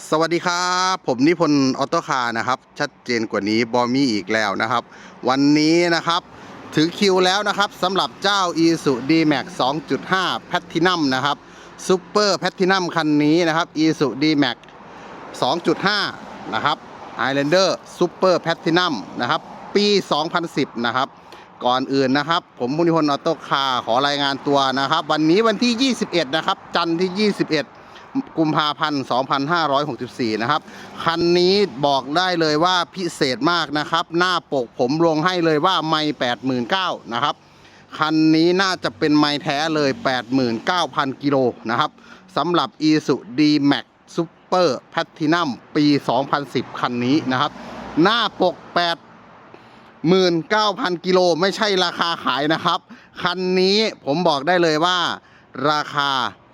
สวัสดีครับ ผมนิพนธ์ออโต้คาร์นะครับ ชัดเจนกว่านี้บอมีอีกแล้วนะครับ วันนี้นะครับถึงคิวแล้วนะครับสำหรับเจ้า i s u d m a x 2.5 Platinum นะครับซูเปอร์แพ t ินัมคันนี้นะครับ i s u d m a x 2.5 นะครับ Highlander Super Platinum นะครับ ปี 2010 นะครับ ก่อนอื่นนะครับ ผมมุนิพนธ์ออโต้คาร์ขอรายงานตัวนะครับ วันนี้วันที่ 21 นะครับ จันทร์ที่ 21 กุมภาพันธ์ 2564 นะครับ คันนี้บอกได้เลยว่าพิเศษมากนะครับ หน้าปกผมลงให้เลยว่าไม่89,000นะครับ คันนี้น่าจะเป็นไม้แท้เลย 89,000 กิโลนะครับสำหรับ i s u D-Max Super Platinum ปี 2010 คันนี้นะครับ หน้าปก 8 19,000 กิโลไม่ใช่ราคาขายนะครับ คันนี้ผมบอกได้เลยว่าราคา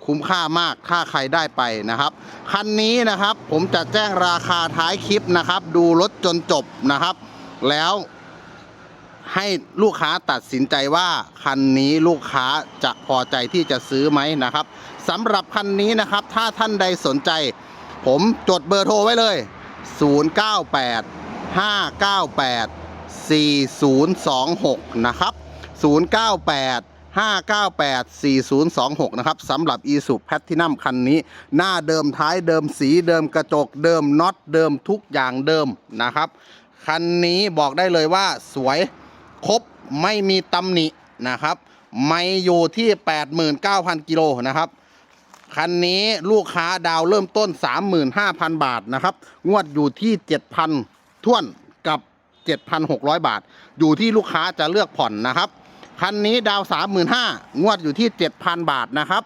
คุ้มค่ามากถ้าใครได้ไปนะครับ คันนี้นะครับผมจะแจ้งราคาท้ายคลิปนะครับ ดูรถจนจบนะครับ แล้วให้ลูกค้าตัดสินใจว่าคันนี้ลูกค้าจะพอใจที่จะซื้อไหมนะครับสำหรับคันนี้นะครับ ถ้าท่านใดสนใจ ผมจดเบอร์โทรไว้เลย 098 598 4026 นะครับ 098 598 4026 นะครับสำหรับ i s u Platinum คันนี้ หน้าเดิมท้ายเดิมสีเดิมกระจกเดิมน็อตเดิมทุกอย่างเดิมนะครับ คันนี้บอกได้เลยว่าสวยครบไม่มีตำหนินะครับ ไม่อยู่ที่ 89,000 กิโลนะครับ คันนี้ลูกค้าดาวเริ่มต้น 35,000 บาทนะครับ งวดอยู่ที่ 7,000ท่วนกับ 7,600 บาท อยู่ที่ลูกค้าจะเลือกผ่อนนะครับ คันนี้ดาว35,000งวดอยู่ที่7,000บาทนะครับ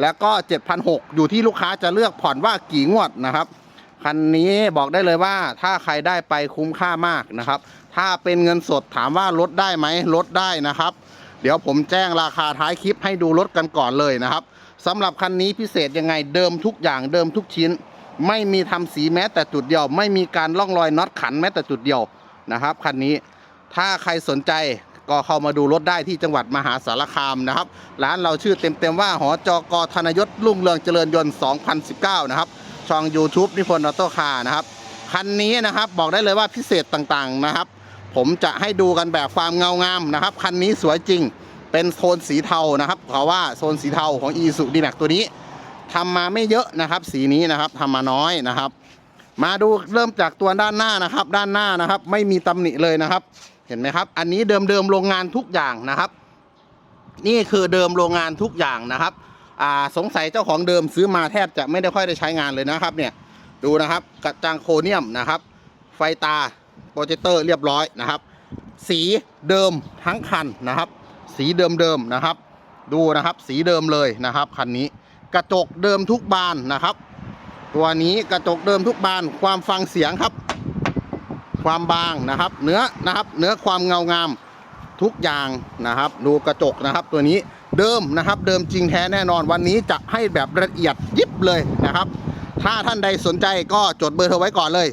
แล้วก็7,600อยู่ที่ลูกค้าจะเลือกผ่อนว่ากี่งวดนะครับ คันนี้บอกได้เลยว่าถ้าใครได้ไปคุ้มค่ามากนะครับ ถ้าเป็นเงินสดถามว่าลดได้ไหมลดได้นะครับ เดี๋ยวผมแจ้งราคาท้ายคลิปให้ดูรถกันก่อนเลยนะครับสำหรับคันนี้พิเศษยังไงเดิมทุกอย่างเดิมทุกชิ้น ไม่มีทำสีแม้แต่จุดเดียว ไม่มีการล่องรอยน็อตขันแม้แต่จุดเดียวนะครับคันนี้ถ้าใครสนใจ ก็เข้ามาดูรถได้ที่จังหวัดมหาสารคามนะครับ ร้านเราชื่อเต็มๆว่าหอจกธนยศรุ่งเรืองเจริญยนต์ 2019 นะครับ ช่อง YouTube นิพนธ์ออโต้คาร์นะครับ คันนี้นะครับบอกได้เลยว่าพิเศษต่างๆนะครับ ผมจะให้ดูกันแบบความเงางามนะครับ คันนี้สวยจริง เป็นโซนสีเทานะครับเพราะว่าโซนสีเทาของ e สุดีแม็กตัวนี้ทำมาไม่เยอะนะครับ สีนี้นะครับทำมาน้อยนะครับ มาดูเริ่มจากตัวด้านหน้านะครับ ด้านหน้านะครับ ไม่มีตำหนิเลยนะครับ เห็นไหมครับ อันนี้เดิมเดิมๆโรงงานทุกอย่างนะครับ นี่คือเดิมโรงงานทุกอย่างนะครับอ่าสงสัยเจ้าของเดิมซื้อมาแทบจะไม่ได้ค่อยได้ใช้งานเลยนะครับเนี่ยดูนะครับกระจังโครเนียมนะครับ ไฟตาโปรเจคเตอร์เรียบร้อยนะครับ สีเดิมทั้งคันนะครับ สีเดิมๆนะครับ ดูนะครับสีเดิมเลยนะครับคันนี้กระจกเดิมทุกบานนะครับ ตัวนี้กระจกเดิมทุกบานความฟังเสียงครับ ความบางนะครับ เนื้อนะครับ เนื้อความเงางามทุกอย่างนะครับ ดูกระจกนะครับ ตัวนี้เดิมนะครับ เดิมจริงแท้แน่นอนวันนี้จะให้แบบละเอียดยิบเลยนะครับ ถ้าท่านใดสนใจก็จดเบอร์โทรไว้ก่อนเลย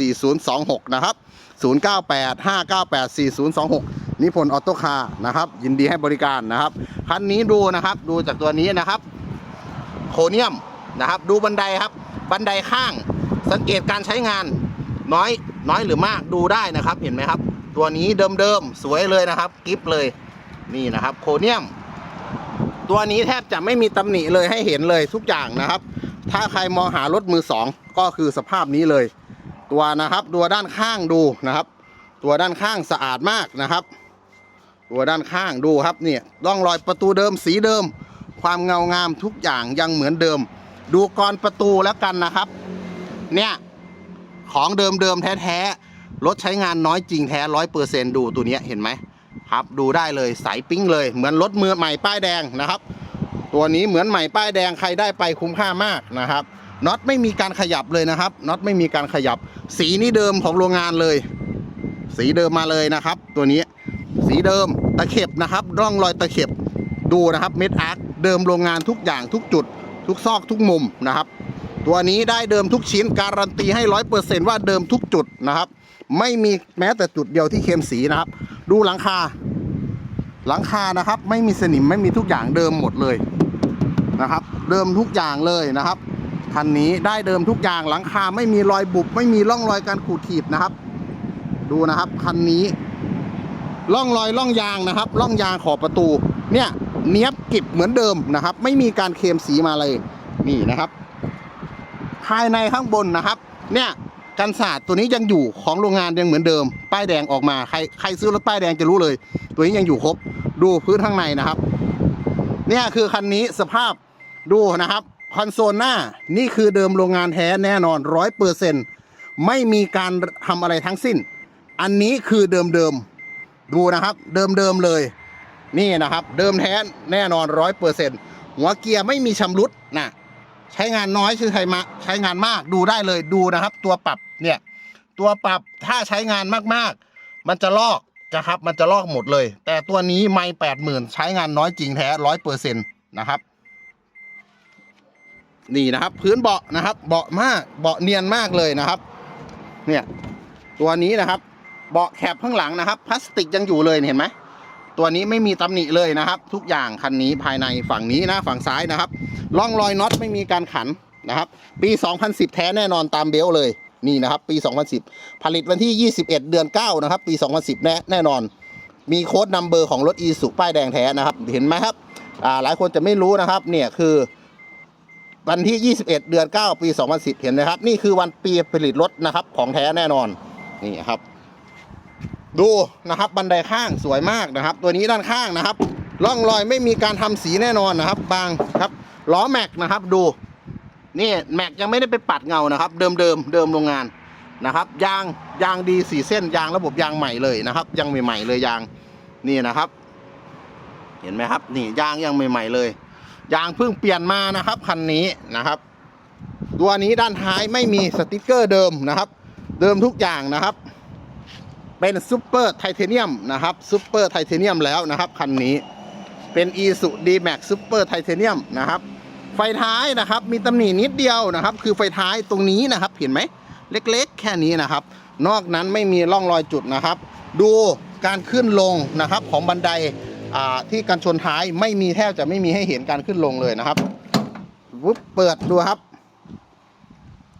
0985984026 นะครับ 0985984026 นิพนธ์ออโต้คาร์นะครับ ยินดีให้บริการนะครับคันนี้ดูนะครับดูจากตัวนี้นะครับ โคเนียมนะครับ ดูบันไดครับ บันไดข้างสังเกตการใช้งาน น้อยน้อยหรือมากดูได้นะครับเห็นไหมครับ ตัวนี้เดิมๆสวยเลยนะครับกิฟเลยนี่นะครับโคเนียม ตัวนี้แทบจะไม่มีตำหนิเลยให้เห็นเลยทุกอย่างนะครับ ถ้าใครมองหารถมือสองก็คือสภาพนี้เลย ตัวนะครับตัวด้านข้างดูนะครับ ตัวด้านข้างสะอาดมากนะครับ ตัวด้านข้างดูครับเนี่ยร่องรอยประตูเดิมสีเดิม ความเงางามทุกอย่างยังเหมือนเดิม ดูกรประตูแล้วกันนะครับ เนี่ย ของเดิมเดิมๆแท้ๆรถใช้งานน้อยจริงแท้ร้อยเปอร์เซนดูตัวนี้เห็นไหมครับดูได้เลยใสปิ้งเลยเหมือนรถมือใหม่ป้ายแดงนะครับ ตัวนี้เหมือนใหม่ป้ายแดงใครได้ไปคุ้มค่ามากนะครับน็อตไม่มีการขยับเลยนะครับน็อตไม่มีการขยับ สีนี้เดิมของโรงงานเลย สีเดิมมาเลยนะครับ ตัวนี้สีเดิมตะเข็บนะครับ ร่องรอยตะเข็บดูนะครับเม็ดอาร์คเดิมโรงงานทุกอย่างทุกจุด ทุกซอกทุกมุมนะครับ ตัวนี้ได้เดิมทุกชิ้นการันตีให้ร้อยเปอร์เซนว่าเดิมทุกจุดนะครับ ไม่มีแม้แต่จุดเดียวที่เค็มสีนะครับ ดูหลังคา หลังคานะครับ ไม่มีสนิมไม่มีทุกอย่างเดิมหมดเลยนะครับ เดิมทุกอย่างเลยนะครับคันนี้ได้เดิมทุกอย่างหลังคาไม่มีรอยบุบไม่มีร่องรอยการขูดขีดนะครับ ดูนะครับคันนี้ร่องรอยร่องยางนะครับร่องยางขอบประตู เนี่ยเนี้ยบกิบเหมือนเดิมนะครับ ไม่มีการเคลมสีมาเลยนี่นะครับ ภายในข้างบนนะครับ เนี่ยกันศาสตร์ตัวนี้ยังอยู่ของโรงงานยังเหมือนเดิม ป้ายแดงออกมาใครใครซื้อรถป้ายแดงจะรู้เลย ตัวนี้ยังอยู่ครบดูพื้นข้างในนะครับ เนี่ยคือคันนี้สภาพดูนะครับคอนโซลหน้านี่คือเดิมโรงงานแท้แน่นอนร้อยเปอร์เซ็นไม่มีการทำอะไรทั้งสิ้น อันนี้คือเดิมเดิมดูนะครับเดิมเดิมเลย นี่นะครับ เดิมแท้แน่นอนร้อยเปอร์เซ็นหัวเกียร์ไม่มีชำรุดนะ ใช้งานน้อยคือใช้มาใช้งานมากดูได้เลยดูนะครับ ตัวปรับเนี่ยตัวปรับถ้าใช้งานมากๆ มันจะลอกนะครับ มันจะลอกหมดเลย แต่ตัวนี้ไม่แปดหมื่นใช้งานน้อยจริงแท้ร้อยเปอร์เซ็นต์นะครับ นี่นะครับ พื้นเบาะนะครับ เบาะมากเบาะเนียนมากเลยนะครับ เนี่ยตัวนี้นะครับ เบาะแคบข้างหลังนะครับ พลาสติกยังอยู่เลยเห็นไหม ตัวนี้ไม่มีตำหนิเลยนะครับ ทุกอย่างคันนี้ภายในฝั่งนี้นะฝั่งซ้ายนะครับร่องรอยน็อตไม่มีการขันนะครับ ปี 2010 แท้แน่นอนตามเบลเลยนี่นะครับ ปี 2010 ผลิตวันที่ 21 เดือน 9 นะครับ ปี 2010 แน่แน่นอน มีโค้ดนัมเบอร์ของรถอีสุป้ายแดงแท้นะครับ เห็นไหมครับอ่าหลายคนจะไม่รู้นะครับเนี่ยคือวันที่ 21 เดือน 9 ปี 2010 เห็นไหมครับ นี่คือวันปีผลิตรถนะครับของแท้แน่นอนนี่ครับ ดูนะครับบันไดข้างสวยมากนะครับ ตัวนี้ด้านข้างนะครับร่องรอยไม่มีการทำสีแน่นอนนะครับ บางครับล้อแม็กนะครับดูนี่แม็กยังไม่ได้ไปปัดเงานะครับ เดิมเดิมเดิมโรงงานนะครับ ยางยางดีสีเส้นยางระบบยางใหม่เลยนะครับยังใหม่ๆเลยยางนี่นะครับ เห็นไหมครับ นี่ยางยังใหม่ๆเลย ยางเพิ่งเปลี่ยนมานะครับคันนี้นะครับ ตัวนี้ด้านท้ายไม่มีสติกเกอร์เดิมนะครับ เดิมทุกอย่างนะครับ เป็นซูเปอร์ไทเทเนียมนะครับซูเปอร์ไทเทเนียมแล้วนะครับคันนี้เป็นอีสุดีแม็กซูเปอร์ไทเทเนียมนะครับ ไฟท้ายนะครับ มีตำหนินิดเดียวนะครับ คือไฟท้ายตรงนี้นะครับ เห็นไหม เล็กๆ แค่นี้นะครับ นอกนั้นไม่มีร่องรอยจุดนะครับ ดูการขึ้นลงนะครับของบันไดที่กันชนท้ายไม่มีแทบจะไม่มีให้เห็นการขึ้นลงเลยนะครับวุบเปิดดูครับ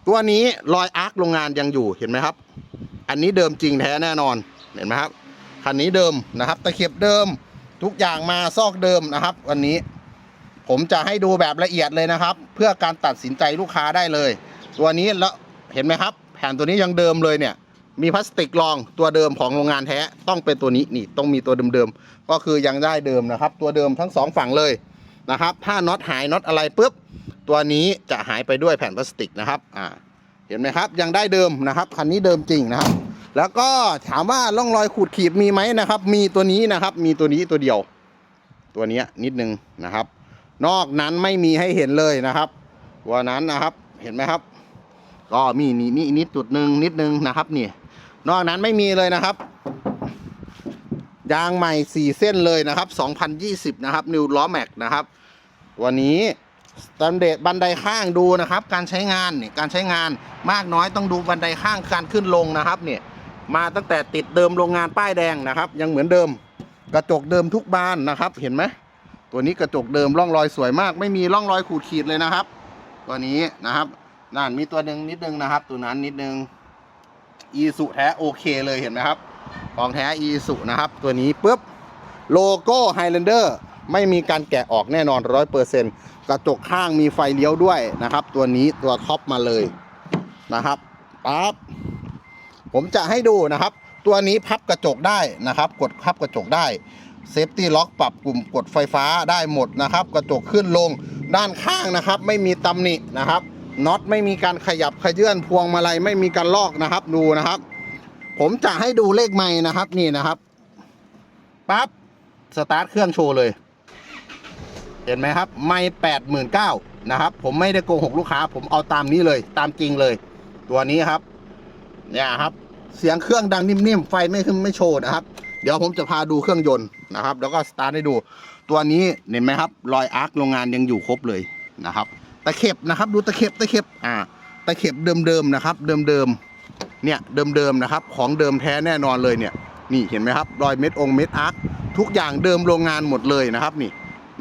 ตัวนี้รอยอาร์คโรงงานยังอยู่เห็นไหมครับ อันนี้เดิมจริงแท้แน่นอนเห็นไหมครับคันนี้เดิมนะครับตะเข็บเดิมทุกอย่างมาซอกเดิมนะครับ วันนี้ ผมจะให้ดูแบบละเอียดเลยนะครับ เพื่อการตัดสินใจลูกค้าได้เลย ตัวนี้แล้วเห็นไหมครับ แผ่นตัวนี้ยังเดิมเลยเนี่ย มีพลาสติกรองตัวเดิมของโรงงานแท้ต้องเป็นตัวนี้นี่ต้องมีตัวเดิมๆก็คือยังได้เดิมนะครับ ตัวเดิมทั้งสองฝั่งเลยนะครับ ถ้าน็อตหายน็อตอะไรปุ๊บตัวนี้จะหายไปด้วยแผ่นพลาสติกนะครับอ่า เห็นไหมครับ ยังได้เดิมนะครับ คันนี้เดิมจริงนะครับ แล้วก็ถามว่าร่องรอยขูดขีดมีไหมนะครับ มีตัวนี้นะครับ มีตัวนี้ตัวเดียว ตัวนี้นิดนึงนะครับ นอกนั้นไม่มีให้เห็นเลยนะครับตัวนั้นนะครับเห็นไหมครับ ก็มีนี่นี่นิดจุดหนึ่งนิดนึงนะครับนี่ นอกนั้นไม่มีเลยนะครับยางใหม่สี่เส้นเลยนะครับ 2020 นะครับ นิวล้อแม็กนะครับ วันนี้ สแตนเดดบันไดข้างดูนะครับ การใช้งานเนี่ยการใช้งานมากน้อยต้องดูบันไดข้างการขึ้นลงนะครับเนี่ยมาตั้งแต่ติดเดิมโรงงานป้ายแดงนะครับ ยังเหมือนเดิม กระจกเดิมทุกบานนะครับ เห็นไหมตัวนี้กระจกเดิมร่องรอยสวยมาก ไม่มีร่องรอยขูดขีดเลยนะครับ ตัวนี้นะครับนั่นมีตัวหนึ่งนิดนึงนะครับ ตัวนั้นนิดนึงอีสุแท้โอเคเลยเห็นไหมครับของแท้อีสุนะครับ ตัวนี้ปุ๊บโลโก้ไฮแลนเดอร์ไม่มีการแกะออกแน่นอนร้อยเปอร์เซ็นต์ กระจกข้างมีไฟเลี้ยวด้วยนะครับ ตัวนี้ตัวท็อปมาเลยนะครับปั๊บผมจะให้ดูนะครับ ตัวนี้พับกระจกได้นะครับ กดพับกระจกได้เซฟตี้ล็อกปรับกลุ่มกดไฟฟ้าได้หมดนะครับ กระจกขึ้นลงด้านข้างนะครับ ไม่มีตำหนินะครับน็อตไม่มีการขยับขยื่นพวงมาลัยไม่มีการลอกนะครับดูนะครับ ผมจะให้ดูเลขไม้นะครับนี่นะครับปั๊บสตาร์ทเครื่องโชว์เลย เห็นไหมครับ ไม่แปดหมื่นเก้านะครับ ผมไม่ได้โกหกลูกค้า ผมเอาตามนี้เลยตามจริงเลย ตัวนี้ครับ เนี่ยครับ เสียงเครื่องดังนิ่มๆ ไฟไม่ขึ้นไม่โชว์นะครับ เดี๋ยวผมจะพาดูเครื่องยนต์นะครับ แล้วก็สตาร์ทให้ดู ตัวนี้เห็นไหมครับ รอยอาร์คโรงงานยังอยู่ครบเลยนะครับ ตะเข็บนะครับ ดูตะเข็บตะเข็บอ่า ตะเข็บเดิมๆนะครับ เดิมๆเนี่ยเดิมๆนะครับ ของเดิมแท้แน่นอนเลยเนี่ย นี่เห็นไหมครับ รอยเม็ดองเม็ดอาร์คทุกอย่างเดิมโรงงานหมดเลยนะครับ นี่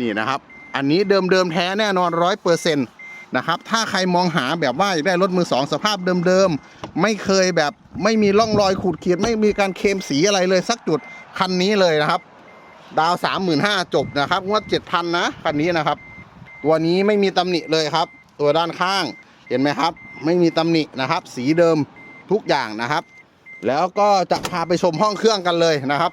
นี่นะครับ อันนี้เดิมเดิมๆแท้แน่นอนร้อยเปอร์เซ็นต์นะครับ ถ้าใครมองหาแบบว่าอยากได้รถมือสองสภาพเดิมๆ ไม่เคยแบบไม่มีร่องรอยขูดขีดไม่มีการเคลมสีอะไรเลยสักจุดคันนี้เลยนะครับ ดาวสามหมื่นห้าจบนะครับงวดเจ็ดพันนะคันนี้นะครับ ตัวนี้ไม่มีตำหนิเลยครับ ตัวด้านข้างเห็นไหมครับ ไม่มีตำหนินะครับ สีเดิมทุกอย่างนะครับ แล้วก็จะพาไปชมห้องเครื่องกันเลยนะครับ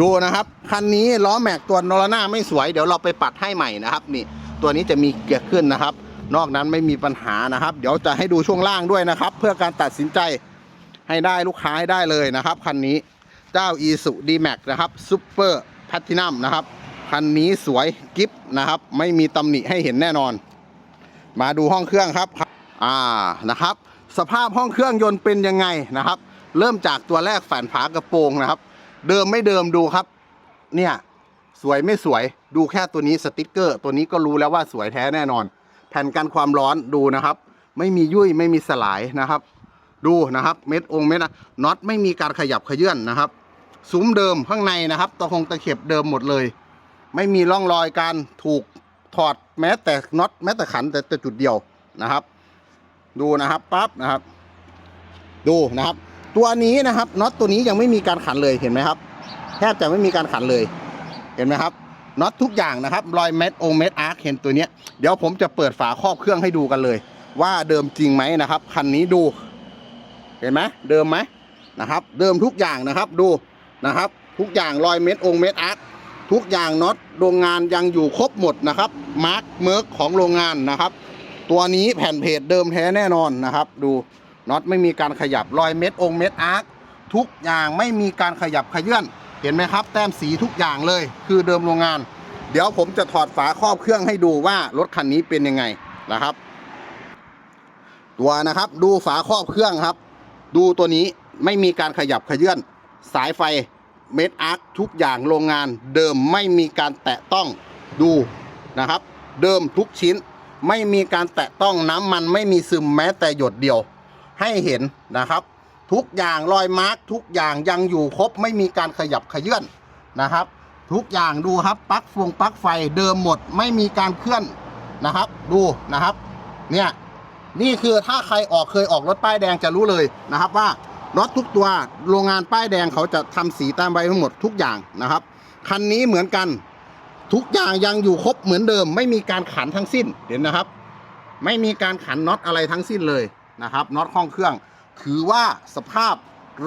ดูนะครับ คันนี้ล้อแม็กตัวนรหน้าไม่สวย เดี๋ยวเราไปปัดให้ใหม่นะครับนี่ตัวนี้จะมีเกียร์ขึ้นนะครับ นอกนั้นไม่มีปัญหานะครับ เดี๋ยวจะให้ดูช่วงล่างด้วยนะครับ เพื่อการตัดสินใจให้ได้ลูกค้าให้ได้เลยนะครับคันนี้เจ้า e s u d m a x นะครับซูเปอร์แพทินัมนะครับคันนี้สวยกิฟนะครับ ไม่มีตำหนิให้เห็นแน่นอน มาดูห้องเครื่องครับอ่านะครับ สภาพห้องเครื่องยนต์เป็นยังไงนะครับ เริ่มจากตัวแรกแฝนฝากระโปรงนะครับ เดิมไม่เดิมดูครับ เนี่ยสวยไม่สวยดูแค่ตัวนี้สติกเกอร์ ตัวนี้ก็รู้แล้วว่าสวยแท้แน่นอน แผ่นกันความร้อนดูนะครับ ไม่มียุ่ยไม่มีสลายนะครับ ดูนะครับ เม็ดองเม็ดนะน็อตไม่มีการขยับขยื่นนะครับซุ้มเดิมข้างในนะครับตะคงตะเข็บเดิมหมดเลย ไม่มีร่องรอยการถูกถอดแม้แต่น็อตแม้แต่ขันแต่แต่จุดเดียวนะครับ ดูนะครับปั๊บนะครับ ดูนะครับ ตัวนี้นะครับน็อตตัวนี้ยังไม่มีการขันเลยเห็นไหมครับ แทบจะไม่มีการขันเลยเห็นไหมครับน็อตทุกอย่างนะครับรอยเม็ดองเม็ดอาร์คเห็นตัวเนี้ยเดี๋ยวผมจะเปิดฝาครอบเครื่องให้ดูกันเลย ว่าเดิมจริงไหมนะครับคันนี้ดู เห็นไหมเดิมไหมนะครับ เดิมทุกอย่างนะครับดูนะครับ ทุกอย่างรอยเม็ดองเม็ดอาร์คทุกอย่างน็อตโรงงานยังอยู่ครบหมดนะครับมาร์กเมิร์กของโรงงานนะครับ ตัวนี้แผ่นเพจเดิมแท้แน่นอนนะครับ ดู น็อตไม่มีการขยับรอยเม็ดองเม็ดอาร์คทุกอย่างไม่มีการขยับขยื่นเห็นไหมครับ แต้มสีทุกอย่างเลย คือเดิมโรงงาน เดี๋ยวผมจะถอดฝาครอบเครื่องให้ดูว่ารถคันนี้เป็นยังไงนะครับ ตัวนะครับดูฝาครอบเครื่องครับ ดูตัวนี้ไม่มีการขยับขยื่นสายไฟเม็ดอาร์คทุกอย่างโรงงานเดิมไม่มีการแตะต้องดูนะครับ เดิมทุกชิ้นไม่มีการแตะต้องน้ำมันไม่มีซึมแม้แต่หยดเดียว ให้เห็นนะครับ ทุกอย่างรอยมาร์กทุกอย่างยังอยู่ครบไม่มีการขยับขยื่นนะครับ ทุกอย่างดูครับปลั๊กฟงปลั๊กไฟเดิมหมดไม่มีการเคลื่อนนะครับ ดูนะครับ เนี่ยนี่คือถ้าใครออกเคยออกรถป้ายแดงจะรู้เลยนะครับว่ารถทุกตัวโรงงานป้ายแดงเขาจะทำสีตามใบทั้งหมดทุกอย่างนะครับคันนี้เหมือนกัน ทุกอย่างยังอยู่ครบเหมือนเดิม ไม่มีการขันทั้งสิ้นเห็นนะครับ ไม่มีการขันน็อตอะไรทั้งสิ้นเลย นะครับน็อตห้องเครื่อง ถือว่าสภาพ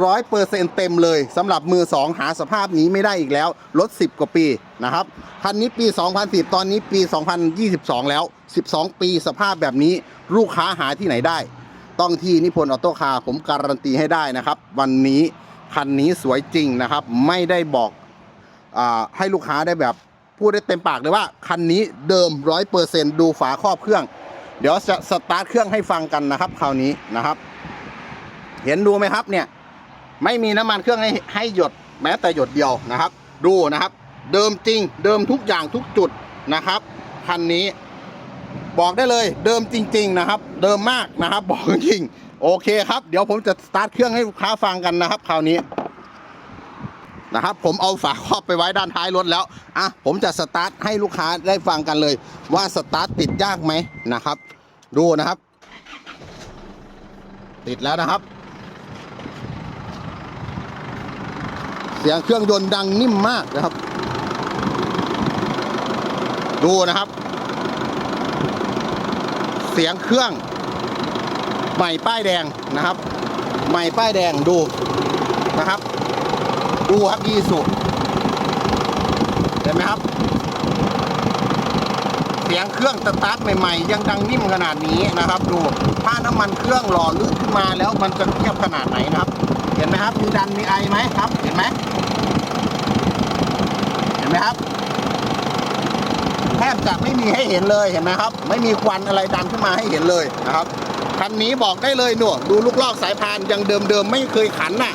ร้อยเปอร์เซ็นเต็มเลยสำหรับมือสองหาสภาพนี้ไม่ได้อีกแล้วรถ10 กว่าปีนะครับคันนี้ปี 2010 ตอนนี้ปี 2022 แล้ว 12 ปีสภาพแบบนี้ลูกค้าหาที่ไหนได้ ต้องที่นิพนธ์ออโต้คาร์ผมการันตีให้ได้นะครับ วันนี้คันนี้สวยจริงนะครับ ไม่ได้บอกอให้ลูกค้าได้แบบพูดได้เต็มปากเลยว่าคันนี้เดิมร้อยเปอร์เซ็นดูฝาครอบเครื่อง เดี๋ยวจะสตาร์ทเครื่องให้ฟังกันนะครับ คราวนี้นะครับ เห็นดูไหมครับเนี่ย ไม่มีน้ำมันเครื่องให้ให้หยดแม้แต่หยดเดียวนะครับ ดูนะครับ เดิมจริง เดิมทุกอย่างทุกจุดนะครับคันนี้บอกได้เลย เดิมจริง ๆ นะครับ เดิมมากนะครับ บอกจริงโอเคครับ เดี๋ยวผมจะสตาร์ทเครื่องให้ลูกค้าฟังกันนะครับ คราวนี้ นะครับ ผมเอาฝาครอบไปไว้ด้านท้ายรถแล้วอะผมจะสตาร์ทให้ลูกค้าได้ฟังกันเลย ว่าสตาร์ทติดยากไหมนะครับ ดูนะครับ ติดแล้วนะครับ เสียงเครื่องยนต์ดังนิ่มมากนะครับ ดูนะครับ เสียงเครื่องใหม่ป้ายแดงนะครับ ใหม่ป้ายแดงดูนะครับ ดูครับยี่สุเห็นไหมครับ เสียงเครื่องสตาร์ทใหม่ๆ ยังดังนิ่มขนาดนี้นะครับ ดูถ้าน้ำมันเครื่องหล่อลื่นขึ้นมาแล้วมันจะเทียบขนาดไหนนะครับ เห็นไหมครับมีดันมีไอไหมครับ เห็นไหมเห็นไหมครับแทบจะไม่มีให้เห็นเลยเห็นไหมครับ ไม่มีควันอะไรดันขึ้นมาให้เห็นเลยนะครับคันนี้บอกได้เลยหนูดูลูกลอกสายพานยังเดิมๆไม่เคยขันน่ะ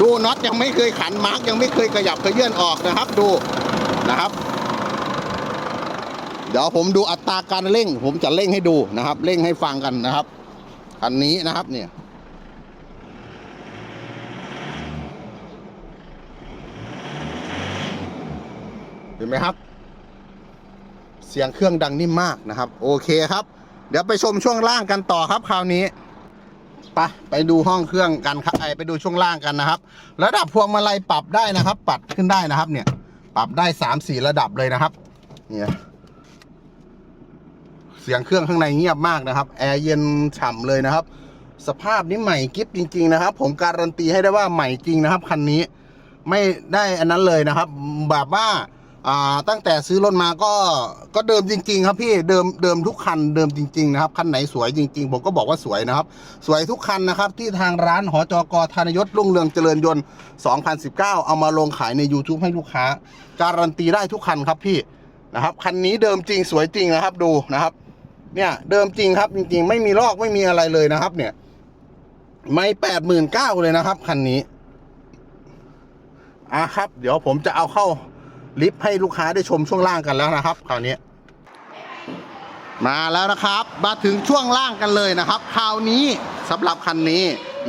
ดูน็อตยังไม่เคยขันมาร์กยังไม่เคยขยับขยื่นออกนะครับ ดูนะครับ เดี๋ยวผมดูอัตราการเร่ง ผมจะเร่งให้ดูนะครับ เร่งให้ฟังกันนะครับคันนี้นะครับเนี่ยเห็นไหมครับ เสียงเครื่องดังนิ่มมากนะครับ โอเคครับ เดี๋ยวไปชมช่วงล่างกันต่อครับคราวนี้ ไปไปดูห้องเครื่องกันครับไปดูช่วงล่างกันนะครับ ระดับพวงมาลัยปรับได้นะครับปรับขึ้นได้นะครับ เนี่ย ปรับได้สามสี่ระดับเลยนะครับ เนี่ยเสียงเครื่องข้างในเงียบมากนะครับ แอร์เย็นฉ่ำเลยนะครับ สภาพนี้ใหม่กิฟจริง ๆ นะครับ ผมการันตีให้ได้ว่าใหม่จริงนะครับคันนี้ ไม่ได้อันนั้นเลยนะครับ แบบว่า อ่าตั้งแต่ซื้อรถมาก็ก็เดิมจริง ๆ ครับพี่เดิมเดิมทุกคันเดิมจริงๆนะครับคันไหนสวยจริง ๆ ผมก็บอกว่าสวยนะครับ สวยทุกคันนะครับ ที่ทางร้านหอจกธนยศรุ่งเรืองเจริญยนต์ 2019 เอามาลงขายใน YouTube ให้ลูกค้า การันตีได้ทุกคันครับพี่นะครับคันนี้เดิมจริงสวยจริงนะครับดูนะครับ เนี่ยเดิมจริงครับจริง ๆ ไม่มีลอกไม่มีอะไรเลยนะครับ เนี่ย ไม่แปดหมื่นเก้าเลยนะครับคันนี้อะครับ เดี๋ยวผมจะเอาเข้า ลิฟต์ให้ลูกค้าได้ชมช่วงล่างกันแล้วนะครับคราวนี้ มาแล้วนะครับ มาถึงช่วงล่างกันเลยนะครับ คราวนี้สำหรับคันนี้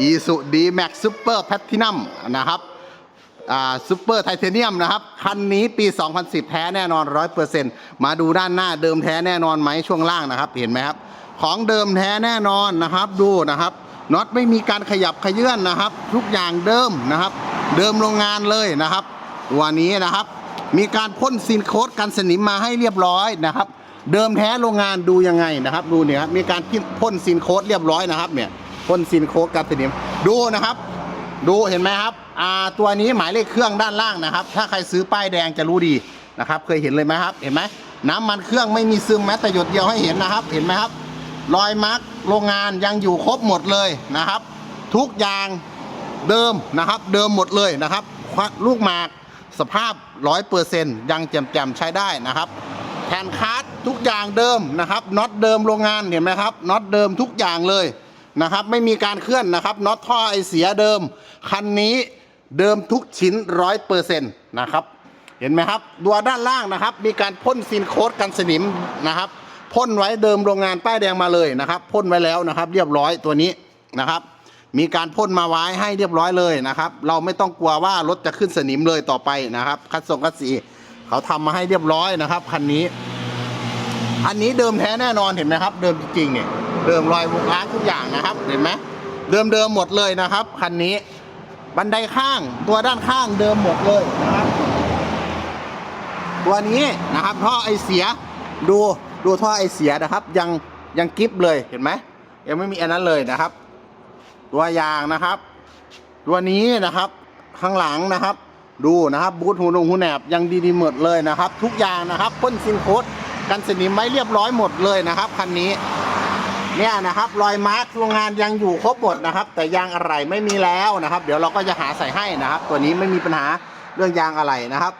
i s u d Max Super Platinum นะครับซูเปอร์ไทเทเนียมนะครับ คันนี้ปี 2010 แท้แน่นอน 100%มาดูด้านหน้าเดิมแท้แน่นอนไหมช่วงล่างนะครับ เห็นไหมครับ ของเดิมแท้แน่นอนนะครับ ดูนะครับน็อตไม่มีการขยับขยื่นนะครับ ทุกอย่างเดิมนะครับ เดิมโรงงานเลยนะครับ ตัวนี้นะครับ มีการพ่นซินโคตกันสนิมมาให้เรียบร้อยนะครับ เดิมแท้โรงงานดูยังไงนะครับ ดูเนี่ยครับมีการพ่นซินโคตเรียบร้อยนะครับ เนี่ยพ่นซินโคตกันสนิมดูนะครับ ดูเห็นไหมครับอ่าตัวนี้หมายเลขเครื่องด้านล่างนะครับ ถ้าใครซื้อป้ายแดงจะรู้ดีนะครับ เคยเห็นเลยไหมครับ เห็นไหมน้ำมันเครื่องไม่มีซึมแม้แต่หยดเดียวให้เห็นนะครับ เห็นไหมครับ รอยมาร์กโรงงานยังอยู่ครบหมดเลยนะครับ ทุกอย่างเดิมนะครับ เดิมหมดเลยนะครับ ลูกหมาก สภาพร้อยเปอร์เซ็นต์ยังแจ่มๆใช้ได้นะครับแผ่นคาร์ดทุกอย่างเดิมนะครับน็อตเดิมโรงงานเห็นไหมครับน็อตเดิมทุกอย่างเลยนะครับ ไม่มีการเคลื่อนนะครับน็อตท่อไอเสียเดิม คันนี้เดิมทุกชิ้นร้อยเปอร์เซ็นต์นะครับเห็นไหมครับตัวด้านล่างนะครับ มีการพ่นซินโคตกันสนิมนะครับพ่นไว้เดิมโรงงานป้ายแดงมาเลยนะครับพ่นไว้แล้วนะครับ เรียบร้อยตัวนี้นะครับ มีการพ่นมาไว้ให้เรียบร้อยเลยนะครับ เราไม่ต้องกลัวว่ารถจะขึ้นสนิมเลยต่อไปนะครับ คัดส่งคัดสีเขาทำมาให้เรียบร้อยนะครับคันนี้ อันนี้เดิมแท้แน่นอนเห็นไหมครับ เดิมจริงๆเนี่ยเดิมรอยวงล้างทุกอย่างนะครับเห็นไหมเดิมเดิมหมดเลยนะครับคันนี้ บันไดข้างตัวด้านข้างเดิมหมดเลยนะครับ ตัวนี้นะครับท่อไอเสียดูดูท่อไอเสียนะครับ ยังยังกิฟเลยเห็นไหมยังไม่มีอันนั้นเลยนะครับ ตัวยางนะครับ ตัวนี้นะครับข้างหลังนะครับ ดูนะครับบูทหูนงหูแหนบยังดีๆหมดเลยนะครับ ทุกอย่างนะครับพ่นซินโคตกันสนิมไว้เรียบร้อยหมดเลยนะครับคันนี้เนี่ยนะครับรอยมาร์กโรงงานยังอยู่ครบหมดนะครับ แต่ยางอะไรไม่มีแล้วนะครับ เดี๋ยวเราก็จะหาใส่ให้นะครับ ตัวนี้ไม่มีปัญหาเรื่องยางอะไรนะครับ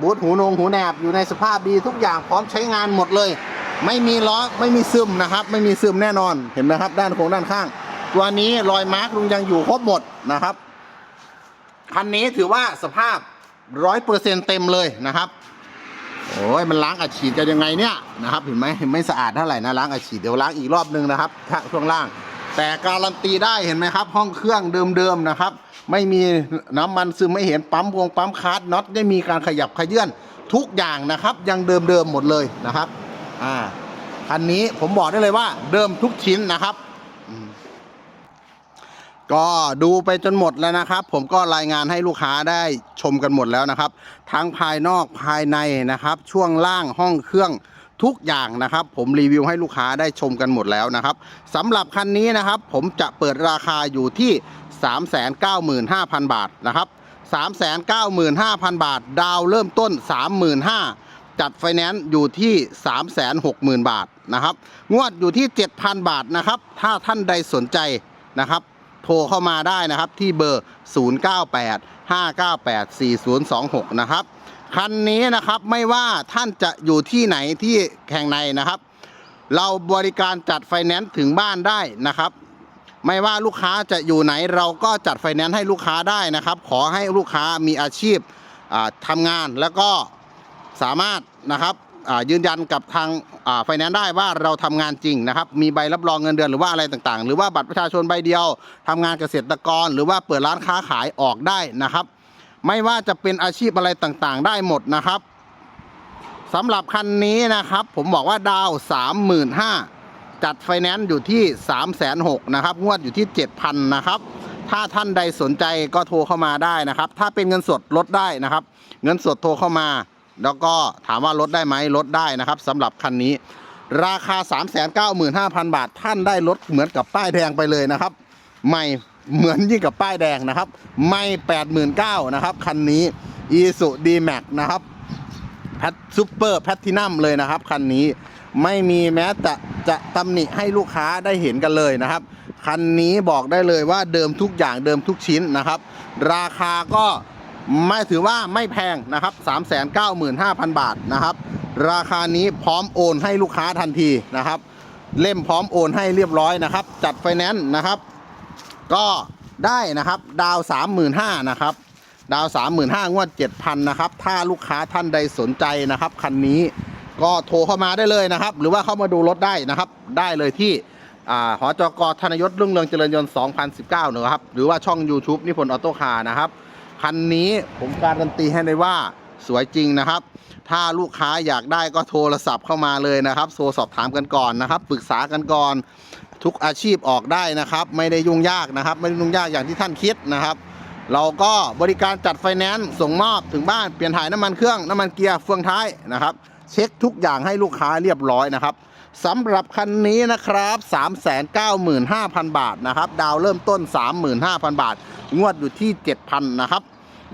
บูทหูนงหูแหนบอยู่ในสภาพดีทุกอย่างพร้อมใช้งานหมดเลย ไม่มีล้อไม่มีซึมนะครับ ไม่มีซึมแน่นอนเห็นไหมครับ ด้านโค้งด้านข้าง ตัวนี้รอยมาร์กลุงยังอยู่ครบหมดนะครับ คันนี้ถือว่าสภาพร้อยเปอร์เซ็นเต็มเลยนะครับ โอ้ยมันล้างอัดฉีดจะยังไงเนี่ยนะครับเห็นไหมไม่สะอาดเท่าไหร่นะล้างอัดฉีดเดี๋ยวล้างอีกรอบนึงนะครับช่วงล่าง แต่การันตีได้เห็นไหมครับ ห้องเครื่องเดิมๆนะครับ ไม่มีน้ำมันซึมไม่เห็นปั๊มวงปั๊มคาร์ดน็อตได้มีการขยับขยื่นทุกอย่างนะครับ ยังเดิมๆหมดเลยนะครับ อ่าคันนี้ผมบอกได้เลยว่าเดิมทุกชิ้นนะครับ ก็ดูไปจนหมดแล้วนะครับ ผมก็รายงานให้ลูกค้าได้ชมกันหมดแล้วนะครับ ทั้งภายนอกภายในนะครับ ช่วงล่างห้องเครื่องทุกอย่างนะครับ ผมรีวิวให้ลูกค้าได้ชมกันหมดแล้วนะครับสำหรับคันนี้นะครับ ผมจะเปิดราคาอยู่ที่ 395,000 บาทนะครับ 395,000 บาท ดาวเริ่มต้น 35,000 จัดไฟแนนซ์อยู่ที่ 360,000 บาทนะครับ งวดอยู่ที่ 7,000 บาทนะครับ ถ้าท่านใดสนใจนะครับ โทรเข้ามาได้นะครับที่เบอร์ 098 598 4026 นะครับ คันนี้นะครับไม่ว่าท่านจะอยู่ที่ไหนที่แห่งในนะครับ เราบริการจัดไฟแนนซ์ถึงบ้านได้นะครับ ไม่ว่าลูกค้าจะอยู่ไหนเราก็จัดไฟแนนซ์ให้ลูกค้าได้นะครับ ขอให้ลูกค้ามีอาชีพทำงานแล้วก็สามารถนะครับ ยืนยันกับทางไฟแนนซ์ได้ว่าเราทำงานจริงนะครับ มีใบรับรองเงินเดือนหรือว่าอะไรต่างๆ หรือว่าบัตรประชาชนใบเดียวทำงานเกษตรกร หรือว่าเปิดร้านค้าขายออกได้นะครับ ไม่ว่าจะเป็นอาชีพอะไรต่างๆ ได้หมดนะครับสำหรับคันนี้นะครับ ผมบอกว่าดาว35,000จัดไฟแนนซ์อยู่ที่ 3,600นะครับงวดอยู่ที่ 7,000นะครับถ้าท่านใดสนใจก็โทรเข้ามาได้นะครับ ถ้าเป็นเงินสดลดได้นะครับ เงินสดโทรเข้ามา แล้วก็ถามว่าลดได้ไหมลดได้นะครับสำหรับคันนี้ ราคา 395,000 บาท ท่านได้รถเหมือนกับป้ายแดงไปเลยนะครับ ใหม่เหมือนยิ่งกับป้ายแดงนะครับ ไม่89,000นะครับคันนี้ i s u d m a x นะครับแพทซูเปอร์แพทตินัมเลยนะครับคันนี้ไม่มีแม้แต่จะตำหนิให้ลูกค้าได้เห็นกันเลยนะครับ คันนี้บอกได้เลยว่าเดิมทุกอย่างเดิมทุกชิ้นนะครับ ราคาก็ ไม่ถือว่าไม่แพงนะครับ 395,000 บาทนะครับ ราคานี้พร้อมโอนให้ลูกค้าทันทีนะครับ เล่มพร้อมโอนให้เรียบร้อยนะครับ จัดไฟแนนซ์นะครับ ก็ได้นะครับ ดาว 35,000นะครับ ดาว 35,000งวด 7,000นะครับ ถ้าลูกค้าท่านใดสนใจนะครับคันนี้ก็โทรเข้ามาได้เลยนะครับ หรือว่าเข้ามาดูรถได้นะครับ ได้เลยที่อหอจกธนยศรุ่งเรืองเจริญยนต์ 2019นะครับ หรือว่าช่อง YouTube นิพนธ์ออโต้คาร์นะครับ คันนี้ผมการันตีให้ได้ว่าสวยจริงนะครับ ถ้าลูกค้าอยากได้ก็โทรศัพท์เข้ามาเลยนะครับโทรสอบถามกันก่อนนะครับ ปรึกษากันก่อน ทุกอาชีพออกได้นะครับ ไม่ได้ยุ่งยากนะครับ ไม่ได้ยุ่งยากอย่างที่ท่านคิดนะครับ เราก็บริการจัดไฟแนนซ์ส่งมอบถึงบ้านเปลี่ยนถ่ายน้ำมันเครื่องน้ำมันเกียร์เฟืองท้ายนะครับ เช็คทุกอย่างให้ลูกค้าเรียบร้อยนะครับสำหรับคันนี้นะครับ 395,000 บาทนะครับ ดาวเริ่มต้น 35,000 บาท งวดอยู่ที่ 7,000 นะครับ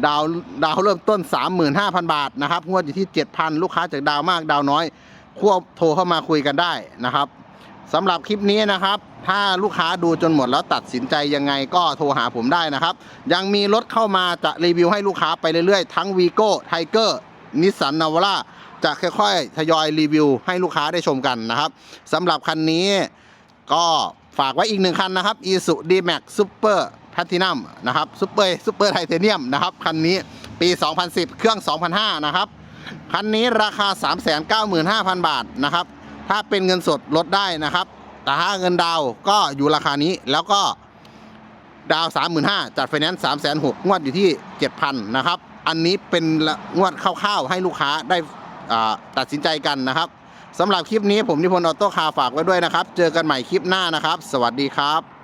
ดาวดาวเริ่มต้น 35,000 บาทนะครับงวดอยู่ที่ 7,000 ลูกค้าจากดาวมากดาวน้อยควบโทรเข้ามาคุยกันได้นะครับสำหรับคลิปนี้นะครับ ถ้าลูกค้าดูจนหมดแล้วตัดสินใจยังไงก็โทรหาผมได้นะครับ ยังมีรถเข้ามาจะรีวิวให้ลูกค้าไปเรื่อยๆ ทั้ง v ีโก้ไทเกอร์นิสสันนาวาร่าจะค่อยๆ ทยอยรีวิวให้ลูกค้าได้ชมกันนะครับสำหรับคันนี้ก็ฝากไว้อีกหนึ่งคันนะครับ i s u D-Max Super Platinum นะครับ Super Super Titanium นะครับคันนี้ปี 2010 เครื่อง 2005 นะครับ คันนี้ราคา 395,000 บาทนะครับ ถ้าเป็นเงินสดลดได้นะครับ แต่ถ้าเงินดาวก็อยู่ราคานี้แล้วก็ดาว 35,000จัดไฟแนนซ์3,600งวดอยู่ที่ 7,000 นะครับ อันนี้เป็นงวดคร่าวๆ ให้ลูกค้าได้ตัดสินใจกันนะครับสำหรับคลิปนี้ผมนิพนธ์ออโต้คาฝากไว้ด้วยนะครับ เจอกันใหม่คลิปหน้านะครับ สวัสดีครับ